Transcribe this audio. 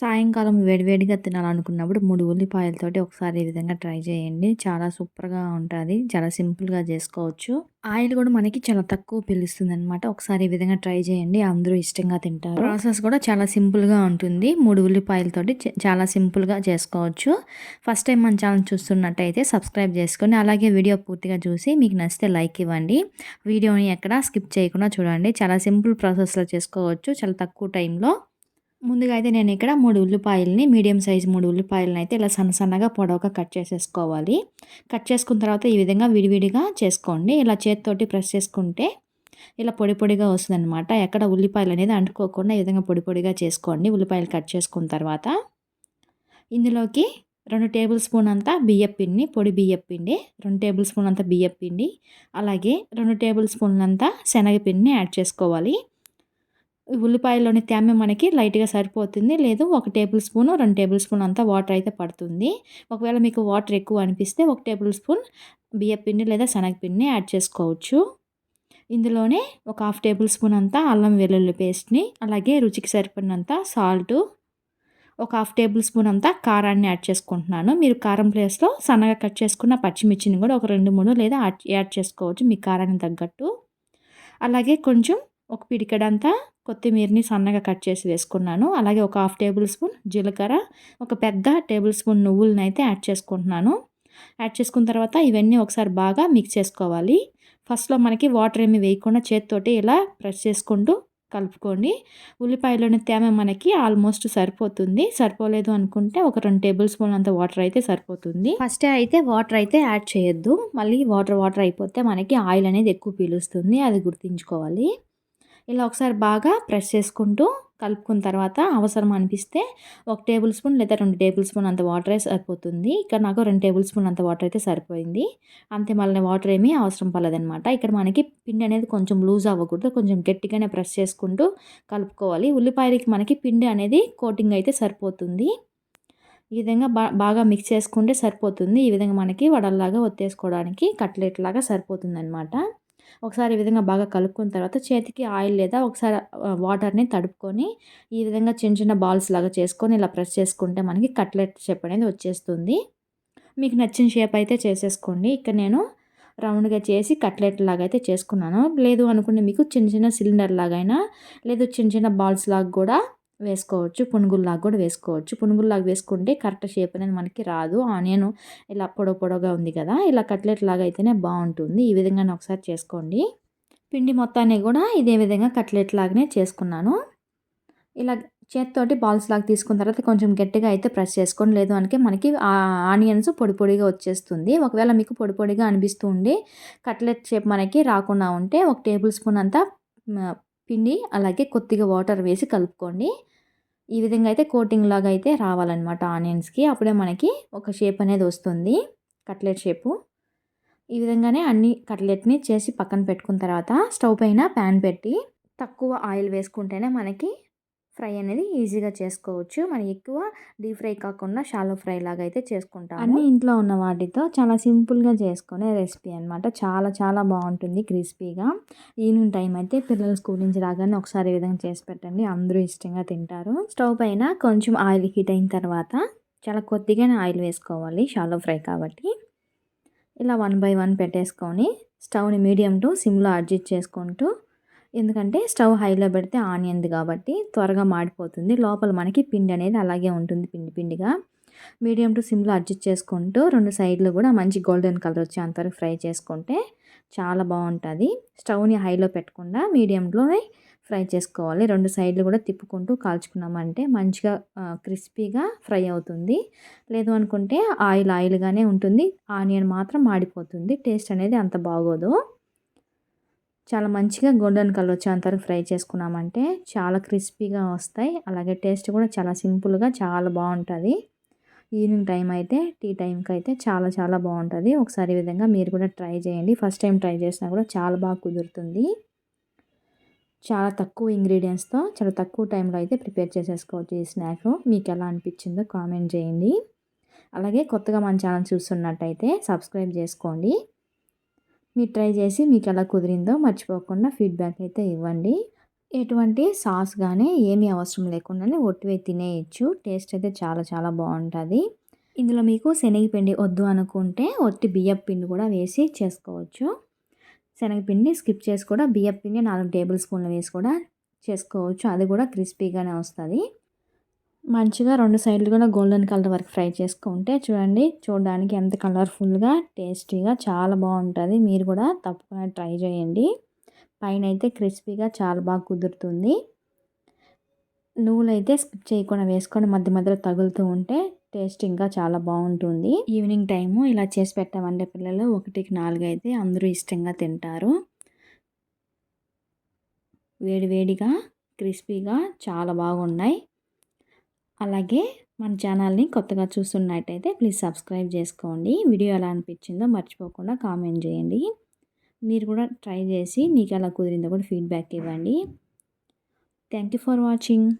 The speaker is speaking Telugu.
సాయంకాలం వేడివేడిగా తినాలనుకున్నప్పుడు మూడు ఉల్లిపాయలతోటి ఒకసారి ఈ విధంగా ట్రై చేయండి. చాలా సూపర్గా ఉంటుంది. చాలా సింపుల్గా చేసుకోవచ్చు. ఆయిల్ కూడా మనకి చాలా తక్కువ పిలుస్తుంది అనమాట ఒకసారి ఈ విధంగా ట్రై చేయండి. అందరూ ఇష్టంగా తింటారు. ప్రాసెస్ కూడా చాలా సింపుల్గా ఉంటుంది. మూడు ఉల్లిపాయలతోటి చాలా సింపుల్గా చేసుకోవచ్చు. ఫస్ట్ టైం మన ఛానల్ చూస్తున్నట్టయితే సబ్స్క్రైబ్ చేసుకొని అలాగే వీడియో పూర్తిగా చూసి మీకు నచ్చితే లైక్ ఇవ్వండి. వీడియోని ఎక్కడ స్కిప్ చేయకుండా చూడండి. చాలా సింపుల్ ప్రాసెస్లో చేసుకోవచ్చు. చాలా తక్కువ టైంలో. ముందుగా అయితే నేను ఇక్కడ మూడు ఉల్లిపాయలని మీడియం సైజ్ మూడు ఉల్లిపాయలని అయితే ఇలా సన్న సన్నగా పొడవుగా కట్ చేసేసుకోవాలి. కట్ చేసుకున్న తర్వాత ఈ విధంగా విడివిడిగా చేసుకోండి. ఇలా చేతితోటి ప్రెస్ చేసుకుంటే ఇలా పొడి పొడిగా వస్తుందన్నమాట. ఎక్కడ ఉల్లిపాయలు అనేది అంటుకోకుండా ఈ విధంగా పొడి పొడిగా చేసుకోండి. ఉల్లిపాయలు కట్ చేసుకున్న తర్వాత ఇందులోకి రెండు టేబుల్ స్పూన్ అంతా బియ్యం పిండి పొడి బియ్యం పిండి రెండు టేబుల్ స్పూన్ అంతా బియ్యం పిండి అలాగే రెండు టేబుల్ స్పూన్లంతా శనగపిండిని యాడ్ చేసుకోవాలి. ఉల్లిపాయలోని తేమ మనకి లైట్గా సరిపోతుంది. లేదు ఒక టేబుల్ స్పూన్ రెండు టేబుల్ స్పూన్ అంతా వాటర్ అయితే పడుతుంది. ఒకవేళ మీకు వాటర్ ఎక్కువ అనిపిస్తే ఒక టేబుల్ స్పూన్ బియ్యపిండి లేదా శనగపిండిని యాడ్ చేసుకోవచ్చు. ఇందులోనే ఒక హాఫ్ టేబుల్ స్పూన్ అంతా అల్లం వెల్లుల్లి పేస్ట్ని అలాగే రుచికి సరిపడినంత సాల్టు ఒక హాఫ్ టేబుల్ స్పూన్ అంతా కారాన్ని యాడ్ చేసుకుంటున్నాను. మీరు కారం ప్లేస్లో సన్నగా కట్ చేసుకున్న పచ్చిమిర్చిని కూడా ఒక రెండు మూడు లేదా యాడ్ చేసుకోవచ్చు మీ కారానికి తగ్గట్టు. అలాగే కొంచెం ఒక పిడికడంతా కొత్తిమీరని సన్నగా కట్ చేసి వేసుకున్నాను. అలాగే ఒక హాఫ్ టేబుల్ స్పూన్ జీలకర్ర ఒక పెద్ద టేబుల్ స్పూన్ నువ్వులను అయితే యాడ్ చేసుకుంటున్నాను. యాడ్ చేసుకున్న తర్వాత ఇవన్నీ ఒకసారి బాగా మిక్స్ చేసుకోవాలి. ఫస్ట్లో మనకి వాటర్ ఏమి వేయకుండా చేతితోటి ఇలా ప్రెస్ చేసుకుంటూ కలుపుకోండి. ఉల్లిపాయలోని తేమ మనకి ఆల్మోస్ట్ సరిపోతుంది. సరిపోలేదు అనుకుంటే ఒక రెండు టేబుల్ స్పూన్ అంత వాటర్ అయితే సరిపోతుంది. ఫస్ట్ అయితే వాటర్ అయితే యాడ్ చేయొద్దు. మళ్ళీ వాటర్ వాటర్ అయిపోతే మనకి ఆయిల్ అనేది ఎక్కువ పీలుస్తుంది. అది గుర్తుంచుకోవాలి. ఇలా ఒకసారి బాగా ప్రెస్ చేసుకుంటూ కలుపుకున్న తర్వాత అవసరం అనిపిస్తే ఒక టేబుల్ స్పూన్ లేదా రెండు టేబుల్ స్పూన్ అంత వాటర్ సరిపోతుంది. ఇక్కడ నాకు రెండు టేబుల్ స్పూన్ అంత వాటర్ అయితే సరిపోయింది. అంతే మళ్ళీ వాటర్ ఏమీ అవసరం పడలేదనమాట ఇక్కడ మనకి పిండి అనేది కొంచెం లూజ్ అవ్వకూడదు. కొంచెం గట్టిగానే ప్రెస్ చేసుకుంటూ కలుపుకోవాలి. ఉల్లిపాయలకి మనకి పిండి అనేది కోటింగ్ అయితే సరిపోతుంది. ఈ విధంగా బాగా మిక్స్ చేసుకుంటే సరిపోతుంది. ఈ విధంగా మనకి వడల్లాగా ఒత్తేసుకోవడానికి కట్లెట్ లాగా సరిపోతుంది అనమాట ఒకసారి ఈ విధంగా బాగా కలుపుకున్న తర్వాత చేతికి ఆయిల్ లేదా ఒకసారి వాటర్ని తడుపుకొని ఈ విధంగా చిన్న చిన్న బాల్స్ లాగా చేసుకొని ఇలా ప్రెస్ చేసుకుంటే మనకి కట్లెట్ షేప్ అనేది వచ్చేస్తుంది. మీకు నచ్చిన షేప్ అయితే చేసేసుకోండి. ఇక్కడ నేను రౌండ్గా చేసి కట్లెట్ లాగా అయితే చేసుకున్నాను. లేదు అనుకుంటే మీకు చిన్న చిన్న సిలిండర్ లాగైనా లేదు చిన్న చిన్న బాల్స్ లాగా కూడా వేసుకోవచ్చు. పునుగుల్లాగా కూడా వేసుకోవచ్చు. పునుగుల్లాగా వేసుకుంటే కరెక్ట్ షేప్ అనేది మనకి రాదు. ఆనియన్ ఇలా పొడవు పొడవుగా ఉంది కదా ఇలా కట్లెట్ లాగా అయితేనే బాగుంటుంది. ఈ విధంగా ఒకసారి చేసుకోండి. పిండి మొత్తాన్ని కూడా ఇదే విధంగా కట్లెట్ లాగానే చేసుకున్నాను. ఇలా చేతితోటి బాల్స్ లాగా తీసుకున్న తర్వాత కొంచెం గట్టిగా అయితే ప్రెస్ చేసుకోండి. లేదు అంటే మనకి ఆనియన్స్ పొడి పొడిగా వచ్చేస్తుంది. ఒకవేళ మీకు పొడి పొడిగా అనిపిస్తూ ఉండి కట్లెట్ షేప్ మనకి రాకుండా ఉంటే ఒక టేబుల్ స్పూన్ అంతా పిండి అలాగే కొద్దిగా వాటర్ వేసి కలుపుకోండి. ఈ విధంగా అయితే కోటింగ్ లాగా అయితే రావాలన్నమాట ఆనియన్స్కి అప్పుడే మనకి ఒక షేప్ అనేది వస్తుంది కట్లెట్ షేపు ఈ విధంగానే అన్ని కట్లెట్ని చేసి పక్కన పెట్టుకున్న తర్వాత స్టవ్ పైన ప్యాన్ పెట్టి తక్కువ ఆయిల్ వేసుకుంటేనే మనకి ఫ్రై అనేది ఈజీగా చేసుకోవచ్చు. మనం ఎక్కువ డీప్ ఫ్రై కాకుండా షాలో ఫ్రై లాగా అయితే చేసుకుంటాం అన్ని ఇంట్లో ఉన్న వాటితో చాలా సింపుల్గా చేసుకునే రెసిపీ అనమాట చాలా చాలా బాగుంటుంది క్రిస్పీగా. ఈవినింగ్ టైం అయితే పిల్లలు స్కూల్ నుంచి రాగానే ఒకసారి ఈ విధంగా చేసి పెట్టండి. అందరూ ఇష్టంగా తింటారు. స్టవ్ పైన కొంచెం ఆయిల్ హీట్ అయిన తర్వాత చాలా కొద్దిగానే ఆయిల్ వేసుకోవాలి షాలో ఫ్రై కాబట్టి. ఇలా వన్ బై వన్ పెట్టేసుకొని స్టవ్ని మీడియం టు సిమ్లో అడ్జస్ట్ చేసుకుంటూ ఎందుకంటే స్టవ్ హైలో పెడితే ఆనియన్ది కాబట్టి త్వరగా మాడిపోతుంది. లోపల మనకి పిండి అనేది అలాగే ఉంటుంది పిండి పిండిగా. మీడియం టు సిమ్లో అడ్జస్ట్ చేసుకుంటూ రెండు సైడ్లు కూడా మంచి గోల్డెన్ కలర్ వచ్చి అంతవరకు ఫ్రై చేసుకుంటే చాలా బాగుంటుంది. స్టవ్ని హైలో పెట్టకుండా మీడియంలోనే ఫ్రై చేసుకోవాలి. రెండు సైడ్లు కూడా తిప్పుకుంటూ కాల్చుకున్నామంటే మంచిగా క్రిస్పీగా ఫ్రై అవుతుంది. లేదు అనుకుంటే ఆయిల్ ఆయిల్గానే ఉంటుంది. ఆనియన్ మాత్రం మాడిపోతుంది. టేస్ట్ అనేది అంత బాగోదు. చాలా మంచిగా గోల్డెన్ కలర్ వచ్చేంతవరకు ఫ్రై చేసుకున్నామంటే చాలా క్రిస్పీగా వస్తాయి. అలాగే టేస్ట్ కూడా చాలా సింపుల్గా చాలా బాగుంటుంది. ఈవినింగ్ టైం అయితే టీ టైంకి అయితే చాలా చాలా బాగుంటుంది. ఒకసారి విధంగా మీరు కూడా ట్రై చేయండి. ఫస్ట్ టైం ట్రై చేసినా కూడా చాలా బాగా కుదురుతుంది. చాలా తక్కువ ఇంగ్రీడియంట్స్తో చాలా తక్కువ టైంలో అయితే ప్రిపేర్ చేసేసుకోవచ్చు ఈ స్నాక్. మీకు ఎలా అనిపించిందో కామెంట్ చేయండి. అలాగే కొత్తగా మన ఛానల్ చూస్తున్నట్టయితే సబ్స్క్రైబ్ చేసుకోండి. మీరు ట్రై చేసి మీకు ఎలా కుదిరిందో మర్చిపోకుండా ఫీడ్బ్యాక్ అయితే ఇవ్వండి. ఎటువంటి సాస్ కానీ ఏమీ అవసరం లేకుండానే ఒట్టివే తినేయచ్చు. టేస్ట్ అయితే చాలా చాలా బాగుంటుంది. ఇందులో మీకు శనగపిండి వద్దు అనుకుంటే ఒట్టి బియ్యపు పిండి కూడా వేసి చేసుకోవచ్చు. శనగపిండి స్కిప్ చేసి కూడా బియ్యపు పిండి నాలుగు టేబుల్ స్పూన్లు వేసి కూడా చేసుకోవచ్చు. అది కూడా క్రిస్పీగానే వస్తుంది. మంచిగా రెండు సైడ్లు కూడా గోల్డెన్ కలర్ వరకు ఫ్రై చేసుకుంటే చూడండి చూడడానికి ఎంత కలర్ఫుల్గా టేస్టీగా చాలా బాగుంటుంది. మీరు కూడా తప్పకుండా ట్రై చేయండి. పైన అయితే క్రిస్పీగా చాలా బాగా కుదురుతుంది. నువ్వులు అయితే స్కిప్ చేయకుండా వేసుకొని మధ్య మధ్యలో తగులుతూ ఉంటే టేస్ట్ ఇంకా చాలా బాగుంటుంది. ఈవినింగ్ టైము ఇలా చేసి పెట్టామంటే పిల్లలు ఒకటికి నాలుగు అయితే అందరూ ఇష్టంగా తింటారు. వేడివేడిగా క్రిస్పీగా చాలా బాగున్నాయి. అలాగే మన ఛానల్ని కొత్తగా చూస్తున్నట్టయితే ప్లీజ్ సబ్స్క్రైబ్ చేసుకోండి. వీడియో ఎలా అనిపించిందో మర్చిపోకుండా కామెంట్ చేయండి. మీరు కూడా ట్రై చేసి మీకు ఎలా కుదిరిందో కూడా ఫీడ్బ్యాక్ ఇవ్వండి. Thank you for watching.